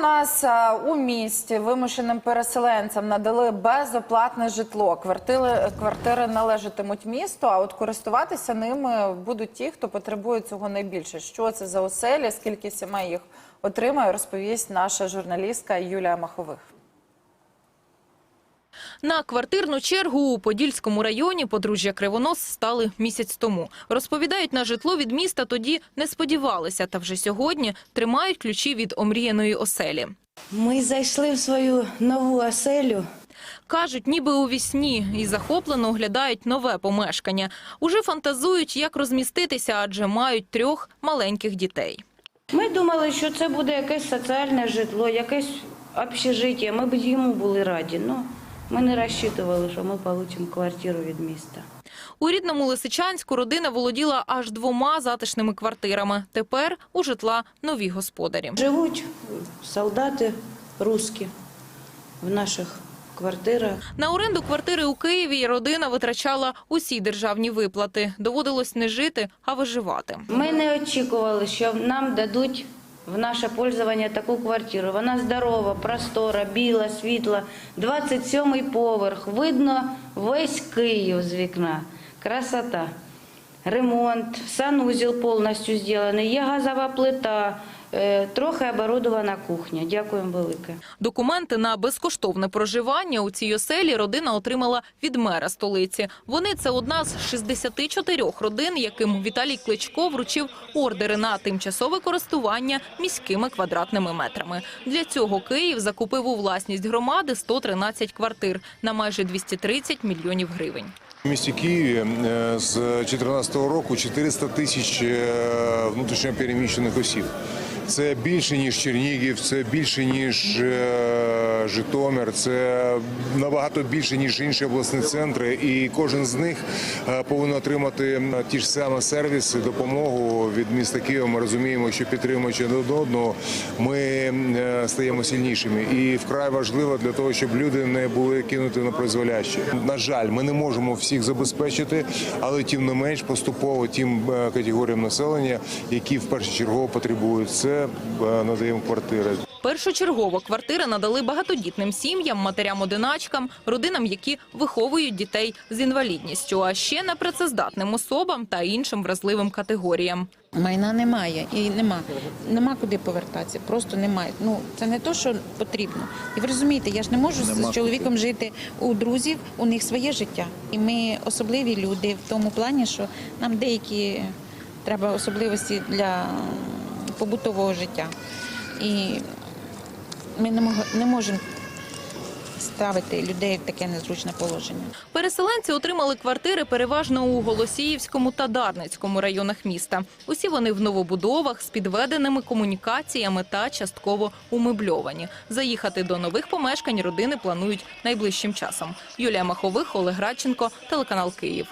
нас у місті вимушеним переселенцям надали безоплатне житло. Квартири, квартири належатимуть місту, а от користуватися ними будуть ті, хто потребує цього найбільше. Що це за оселі, скільки сімей їх отримає, розповість наша журналістка Юлія Махових. На квартирну чергу у Подільському районі подружжя Кривонос стали місяць тому. Розповідають, на житло від міста тоді не сподівалися, та вже сьогодні тримають ключі від омріяної оселі. Ми зайшли в свою нову оселю. Кажуть, ніби у вісні і захоплено оглядають нове помешкання. Уже фантазують, як розміститися, адже мають трьох маленьких дітей. Ми думали, що це буде якесь соціальне житло, якесь общежиття. Ми б йому були раді. Ну, ми не розчитували, що ми отримаємо квартиру від міста. У рідному Лисичанську родина володіла аж двома затишними квартирами. Тепер у житла нові господарі. Живуть солдати русські в наших квартирах. На оренду квартири у Києві родина витрачала усі державні виплати. Доводилось не жити, а виживати. Ми не очікували, що нам дадуть в наше пользование таку квартиру. Вона здорова, простора, біла, світла, 27-й поверх. Видно весь Київ з вікна. Красота. Ремонт, санузел повністю зроблений, є газова плита, трохи оборудована кухня. Дякуємо велике. Документи на безкоштовне проживання у цій оселі родина отримала від мера столиці. Вони це одна з 64 родин, яким Віталій Кличко вручив ордери на тимчасове користування міськими квадратними метрами. Для цього Київ закупив у власність громади 113 квартир на майже 230 мільйонів гривень. У місті Києві е, з 2014 року 400 тисяч е, внутрішньо переміщених осіб. Це більше ніж Чернігів, це більше ніж е, Житомир, це набагато більше ніж інші обласні центри. І кожен з них повинен отримати ті ж самі сервіси, допомогу від міста Києва. Ми розуміємо, що підтримуючи один одного, ми стаємо сильнішими. І вкрай важливо для того, щоб люди не були кинуті на призволяще. На жаль, ми не можемо всіх забезпечити, але тим не менш поступово тим е, категоріям населення, які в першу чергу потребують це, е, надаємо квартири. Першочергово квартири надали багатодітним сім'ям, матерям-одиначкам, родинам, які виховують дітей з інвалідністю, а ще непрацездатним особам та іншим вразливим категоріям. Майна немає і нема. Нема куди повертатися. Просто немає. Ну це не то, що потрібно. І ви розумієте, я ж не можу з- з чоловіком жити у друзів, у них своє життя. І ми особливі люди в тому плані, що нам деякі треба особливості для побутового життя. І ми не, мог- не можемо ставити людей в таке незручне положення. Переселенці отримали квартири переважно у Голосіївському та Дарницькому районах міста. Усі вони в новобудовах з підведеними комунікаціями та частково умебльовані. Заїхати до нових помешкань родини планують найближчим часом. Юлія Махових, Олег Радченко, телеканал Київ.